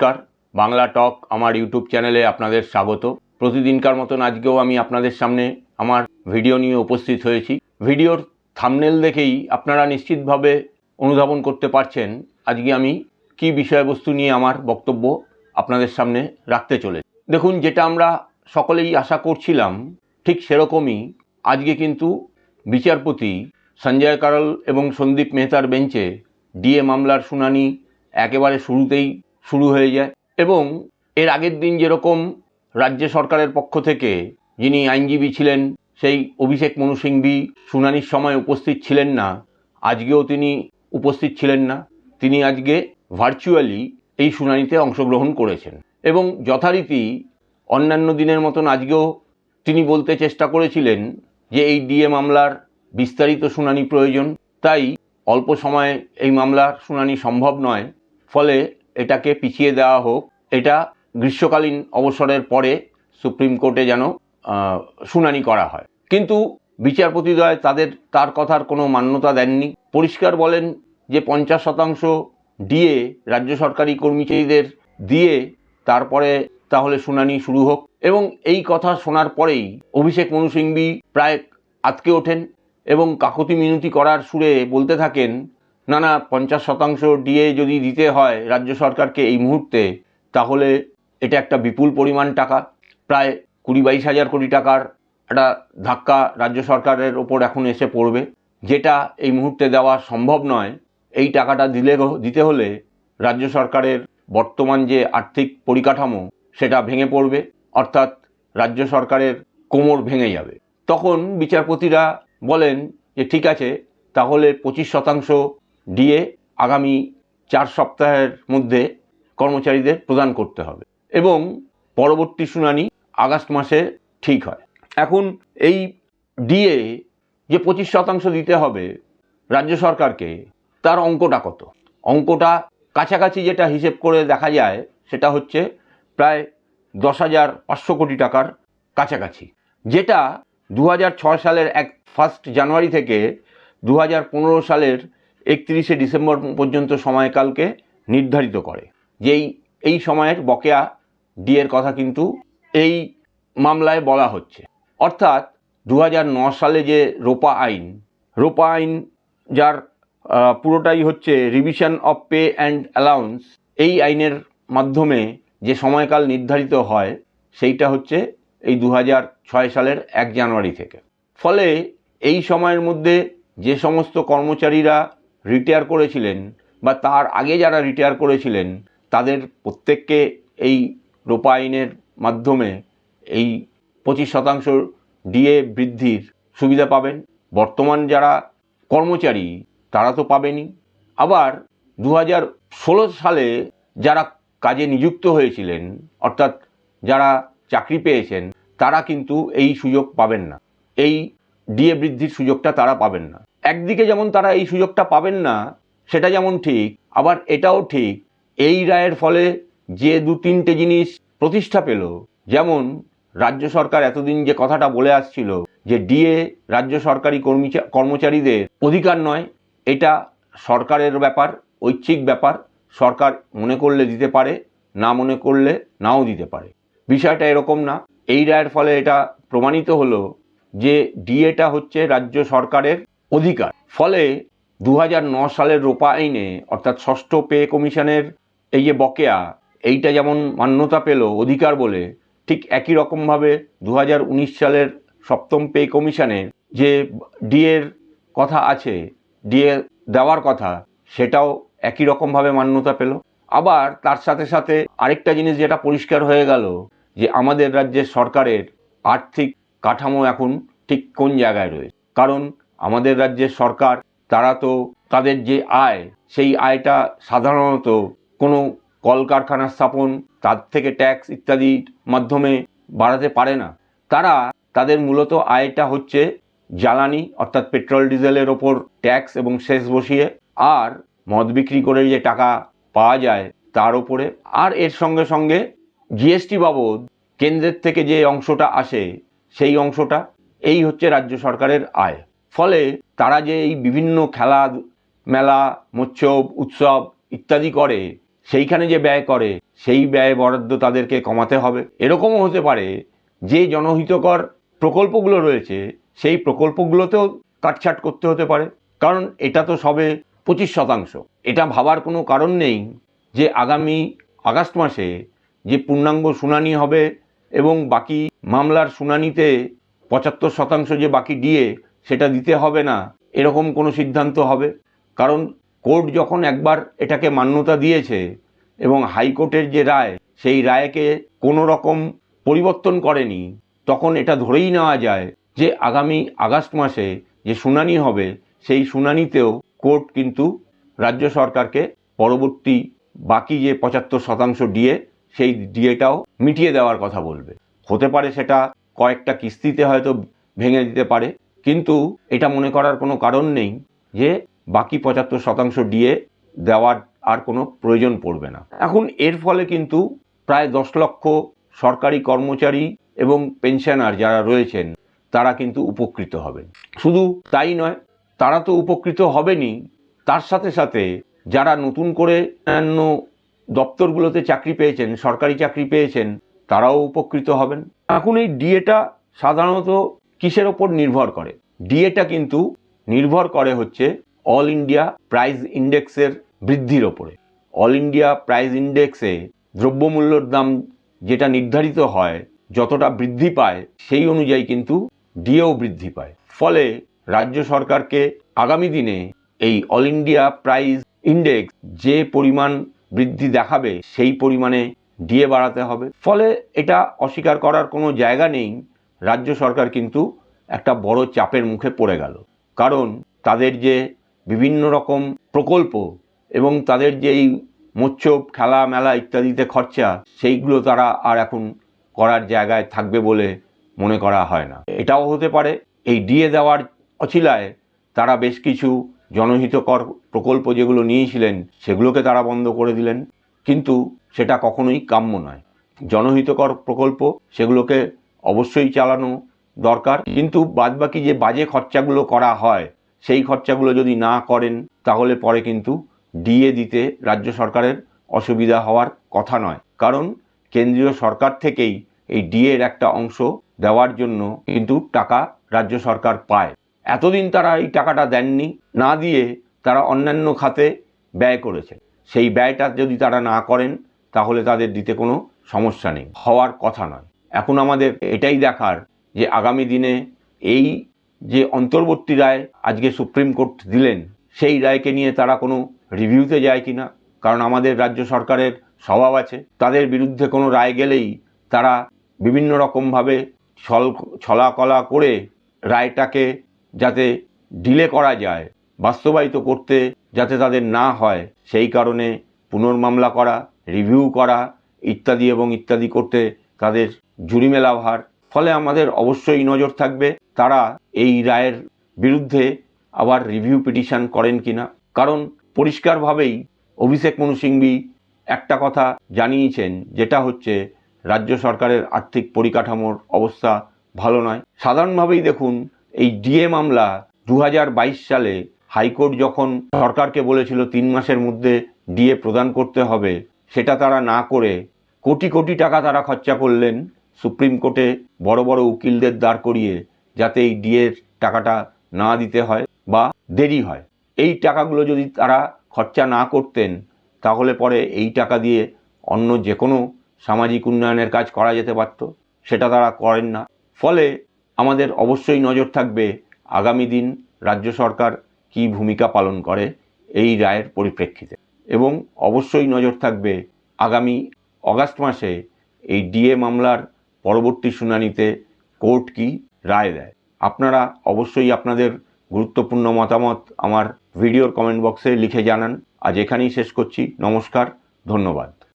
নমস্কার, বাংলা টক আমার ইউটিউব চ্যানেলে আপনাদের স্বাগত। প্রতিদিনকার মতন আজকেও আমি আপনাদের সামনে আমার ভিডিও নিয়ে উপস্থিত হয়েছি। ভিডিওর থামনেল দেখেই আপনারা নিশ্চিতভাবে অনুধাবন করতে পারছেন আজকে আমি কি বিষয়বস্তু নিয়ে আমার বক্তব্য আপনাদের সামনে রাখতে চলে দেখুন, যেটা আমরা সকলেই আশা করছিলাম, ঠিক সেরকমই আজকে কিন্তু বিচারপতি সঞ্জয় কারল এবং সন্দীপ মেহতার বেঞ্চে ডিএ মামলার শুনানি একেবারে শুরুতেই শুরু হয়ে যায়। এবং এর আগের দিন যেরকম রাজ্য সরকারের পক্ষ থেকে যিনি আইনজীবী ছিলেন, সেই অভিষেক মনু সিংভি শুনানির সময় উপস্থিত ছিলেন না, আজকেও তিনি উপস্থিত ছিলেন না। তিনি আজকে ভার্চুয়ালি এই শুনানিতে অংশগ্রহণ করেছেন। এবং যথারীতি অন্যান্য দিনের মতন আজকেও তিনি বলতে চেষ্টা করেছিলেন যে এই ডিএ মামলার বিস্তারিত শুনানি প্রয়োজন। তাই অল্প সময়ে এই মামলার শুনানি সম্ভব নয়। ফলে এটাকে পিছিয়ে দেওয়া হোক, এটা গ্রীষ্মকালীন অবসরের পরে সুপ্রিম কোর্টে যেন শুনানি করা হয়। কিন্তু বিচারপতিদ্বয় তাদের, তার কথার কোনো মান্যতা দেননি। পরিষ্কার বলেন যে পঞ্চাশ শতাংশ দিয়ে রাজ্য সরকারি কর্মচারীদের দিয়ে তারপরে তাহলে শুনানি শুরু হোক। এবং এই কথা শোনার পরেই অভিষেক মনু সিংভি প্রায় আতকে ওঠেন এবং কাকতি মিনতি করার সুরে বলতে থাকেন না না, পঞ্চাশ শতাংশ ডিএ যদি দিতে হয় রাজ্য সরকারকে এই মুহূর্তে, তাহলে এটা একটা বিপুল পরিমাণ টাকা। প্রায় কুড়ি বাইশ হাজার কোটি টাকার একটা ধাক্কা রাজ্য সরকারের ওপর এখন এসে পড়বে। যেটা এই মুহূর্তে দেওয়া সম্ভব নয়, এই টাকাটা দিলে দিতে হলে রাজ্য সরকারের বর্তমান যে আর্থিক পরিকাঠামো, সেটা ভেঙে পড়বে, অর্থাৎ রাজ্য সরকারের কোমর ভেঙে যাবে। তখন বিচারপতিরা বলেন যে, ঠিক আছে, তাহলে পঁচিশ শতাংশ দিয়ে আগামী চার সপ্তাহের মধ্যে কর্মচারীদের প্রদান করতে হবে এবং পরবর্তী শুনানি আগস্ট মাসে ঠিক হয়। এখন এই ডিএ যে পঁচিশ শতাংশ দিতে হবে রাজ্য সরকারকে, তার অঙ্কটা কত? অঙ্কটা কাছাকাছি যেটা হিসেব করে দেখা যায়, সেটা হচ্ছে প্রায় দশ হাজার পাঁচশো কোটি টাকার কাছাকাছি, যেটা দু সালের এক ফার্স্ট জানুয়ারি থেকে দু হাজার পনেরো সালের একত্রিশে ডিসেম্বর পর্যন্ত সময়কালকে নির্ধারিত করে। যেই, এই সময়ের বকেয়া ডিএর কথা কিন্তু এই মামলায় বলা হচ্ছে। অর্থাৎ দু সালে যে রোপা আইন রোপা আইন যার পুরোটাই হচ্ছে revision of pay and allowance এই আইনের মাধ্যমে যে সময়কাল নির্ধারিত হয়, সেইটা হচ্ছে এই দু সালের এক জানুয়ারি থেকে। ফলে এই সময়ের মধ্যে যে সমস্ত কর্মচারীরা রিটায়ার করেছিলেন বা তার আগে যারা রিটায়ার করেছিলেন, তাদের প্রত্যেককে এই রোপা আইনের মাধ্যমে এই পঁচিশ শতাংশ ডিএ বৃদ্ধির সুবিধা পাবেন। বর্তমান যারা কর্মচারী, তারা তো পাবেনই। আবার দু সালে যারা কাজে নিযুক্ত হয়েছিলেন, অর্থাৎ যারা চাকরি পেয়েছেন, তারা কিন্তু এই সুযোগ পাবেন না। এই ডিএ বৃদ্ধির সুযোগটা তারা পাবেন না। একদিকে যেমন তারা এই সুযোগটা পাবেন না, সেটা যেমন ঠিক, আবার এটাও ঠিক। এই রায়ের ফলে যে দু তিনটে জিনিস প্রতিষ্ঠা পেল, যেমন রাজ্য সরকার এতদিন যে কথাটা বলে আসছিল যে ডিএ রাজ্য সরকারি কর্মীচা- কর্মচারীদের অধিকার নয়, এটা সরকারের ব্যাপার, ঐচ্ছিক ব্যাপার। সরকার মনে করলে দিতে পারে, না মনে করলে নাও দিতে পারে। বিষয়টা এরকম না। এই রায়ের ফলে এটা প্রমাণিত হলো যে ডিএটা হচ্ছে রাজ্য সরকারের অধিকার। ফলে দু সালের রোপা আইনে, অর্থাৎ ষষ্ঠ পে কমিশনের এই যে বকেয়া, এইটা যেমন মান্যতা পেল অধিকার বলে, ঠিক একই রকমভাবে দু হাজার উনিশ সালের সপ্তম পে কমিশনের যে ডিএর কথা আছে ডিএ দেওয়ার কথা, সেটাও একই রকমভাবে মান্যতা পেল। আবার তার সাথে সাথে আরেকটা জিনিস যেটা পরিষ্কার হয়ে গেল, যে আমাদের রাজ্যের সরকারের আর্থিক কাঠামো এখন ঠিক কোন জায়গায় রয়েছে? কারণ আমাদের রাজ্যের সরকার, তারা তো তাদের যে আয়, সেই আয়টা সাধারণত কোনো কলকারখানা স্থাপন, তার থেকে ট্যাক্স ইত্যাদির মাধ্যমে বাড়াতে পারে না। তারা তাদের মূলত আয়টা হচ্ছে জ্বালানি, অর্থাৎ পেট্রোল, ডিজেলের ওপর ট্যাক্স এবং সেস বসিয়ে, আর মদ বিক্রি করে যে টাকা পাওয়া যায় তার ওপরে আর এর সঙ্গে সঙ্গে জিএসটি বাবদ কেন্দ্রের থেকে যে অংশটা আসে, সেই অংশটা, এই হচ্ছে রাজ্য সরকারের আয়। ফলে তারা যে এই বিভিন্ন খেলা, মেলা মৎস্য উৎসব ইত্যাদি করে, সেইখানে যে ব্যয় করে, সেই ব্যয় বরাদ্দ তাদেরকে কমাতে হবে। এরকমও হতে পারে যে জনহিতকর প্রকল্পগুলো রয়েছে, সেই প্রকল্পগুলোতেও কাটছাট করতে হতে পারে। কারণ এটা তো সবে পঁচিশ শতাংশ। এটা ভাবার কোনো কারণ নেই যে আগামী আগস্ট মাসে যে পূর্ণাঙ্গ শুনানি হবে এবং বাকি মামলার শুনানিতে পঁচাত্তর শতাংশ যে বাকি দিয়ে সেটা দিতে হবে না, এরকম কোনো সিদ্ধান্ত হবে। কারণ কোর্ট যখন একবার এটাকে মান্যতা দিয়েছে এবং হাইকোর্টের যে রায়, সেই রায়কে কোনো রকম পরিবর্তন করেনি, তখন এটা ধরেই নেওয়া যায় যে আগামী আগস্ট মাসে যে শুনানি হবে, সেই শুনানিতেও কোর্ট কিন্তু রাজ্য সরকারকে পরবর্তী বাকি যে পঁচাত্তর শতাংশ ডিএ, সেই ডিএটাও মিটিয়ে দেওয়ার কথা বলবে। হতে পারে সেটা কয়েকটা কিস্তিতে হয়তো ভেঙে দিতে পারে কিন্তু এটা মনে করার কোনো কারণ নেই যে বাকি পঁচাত্তর শতাংশ ডিএ দেওয়ার আর কোনো প্রয়োজন পড়বে না। এখন এর ফলে কিন্তু প্রায় দশ লক্ষ সরকারি কর্মচারী এবং পেনশনার যারা রয়েছেন, তারা কিন্তু উপকৃত হবেন শুধু তাই নয়, তারা তো উপকৃত হবেনই। তার সাথে সাথে যারা নতুন করে অন্যান্য দপ্তরগুলোতে চাকরি পেয়েছেন, সরকারি চাকরি পেয়েছেন, তারাও উপকৃত হবেন। এখন এই ডিএটা সাধারণত কিসের ওপর নির্ভর করে? ডিএটা কিন্তু নির্ভর করে হচ্ছে অল ইন্ডিয়া প্রাইস ইন্ডেক্সের বৃদ্ধির ওপরে। অল ইন্ডিয়া প্রাইস ইন্ডেক্সে দ্রব্যমূল্যর দাম যেটা নির্ধারিত হয়, যতটা বৃদ্ধি পায়, সেই অনুযায়ী কিন্তু ডিএও বৃদ্ধি পায়। ফলে রাজ্য সরকারকে আগামী দিনে এই অল ইন্ডিয়া প্রাইস ইন্ডেক্স যে পরিমাণ বৃদ্ধি দেখাবে, সেই পরিমাণে ডিএ বাড়াতে হবে। ফলে এটা অস্বীকার করার কোনো জায়গা নেই রাজ্য সরকার কিন্তু একটা বড় চাপের মুখে পড়ে গেল। কারণ তাদের যে বিভিন্ন রকম প্রকল্প এবং তাদের যে এই মোচ্ছব, খেলা, মেলা ইত্যাদিতে খরচা, সেইগুলো তারা আর এখন করার জায়গায় থাকবে বলে মনে করা হয় না। এটাও হতে পারে, এই ডিএ দেওয়ার অছিলায় তারা বেশ কিছু জনহিতকর প্রকল্প যেগুলো নিয়েছিলেন, সেগুলোকে তারা বন্ধ করে দিলেন। কিন্তু সেটা কখনোই কাম্য নয়। জনহিতকর প্রকল্প, সেগুলোকে অবশ্যই চালানো দরকার। কিন্তু বাদবাকি যে বাজে খরচাগুলো করা হয়, সেই খরচাগুলো যদি না করেন, তাহলে পরে কিন্তু ডিএ দিতে রাজ্য সরকারের অসুবিধা হওয়ার কথা নয়। কারণ কেন্দ্রীয় সরকার থেকেই এই ডিএর একটা অংশ দেওয়ার জন্য কিন্তু টাকা রাজ্য সরকার পায়। এতদিন তারা এই টাকাটা দেননি, না দিয়ে তারা অন্যান্য খাতে ব্যয় করেছে। সেই ব্যয়টা যদি তারা না করেন, তাহলে তাদের দিতে কোনো সমস্যা নেই। হওয়ার কথা নয়। এখন আমাদের এটাই দেখার যে আগামী দিনে এই যে অন্তর্বর্তী রায় আজকে সুপ্রিম কোর্ট দিলেন, সেই রায়কে নিয়ে তারা কোনো রিভিউতে যায় কি না কারণ আমাদের রাজ্য সরকারের স্বভাব আছে, তাদের বিরুদ্ধে কোনো রায় গেলেই তারা বিভিন্ন রকমভাবে ছল, ছলাকলা করে রায়টাকে যাতে ডিলে করা যায়, বাস্তবায়িত করতে যাতে তাদের না হয়, সেই কারণে পুনর্মামলা করা, রিভিউ করা, ইত্যাদি এবং ইত্যাদি করতে তাদের জুরিমেলা ভার। ফলে আমাদের অবশ্যই নজর থাকবে তারা এই রায়ের বিরুদ্ধে আবার রিভিউ পিটিশন করেন কিনা। কারণ পরিষ্কারভাবেই অভিষেক মনু সিংভি একটা কথা জানিয়েছেন, যেটা হচ্ছে রাজ্য সরকারের আর্থিক পরিকাঠামোর অবস্থা ভালো নয়। সাধারণভাবেই দেখুন, এই ডিএ মামলা দু হাজার বাইশ সালে হাইকোর্ট যখন সরকারকে বলেছিল তিন মাসের মধ্যে ডিএ প্রদান করতে হবে, সেটা তারা না করে কোটি কোটি টাকা তারা খরচা করলেন সুপ্রিম কোর্টে বড় বড় উকিলদের দাঁড় করিয়ে যাতে এই ডিএর টাকাটা না দিতে হয় বা দেরি হয়। এই টাকাগুলো যদি তারা খরচা না করতেন, তাহলে পরে এই টাকা দিয়ে অন্য যে কোনো সামাজিক উন্নয়নের কাজ করা যেতে পারত। সেটা তারা করেন না। ফলে আমাদের অবশ্যই নজর থাকবে আগামী দিন রাজ্য সরকার কী ভূমিকা পালন করে এই রায়ের পরিপ্রেক্ষিতে। এবং অবশ্যই নজর থাকবে আগামী অগাস্ট মাসে এই ডিএ মামলার পরবর্তী শুনানিতে কোর্ট কি রায় দেয়? আপনারা অবশ্যই আপনাদের গুরুত্বপূর্ণ মতামত আমার ভিডিওর কমেন্ট বক্সে লিখে জানান। আজ এখানেই শেষ করছি। নমস্কার, ধন্যবাদ।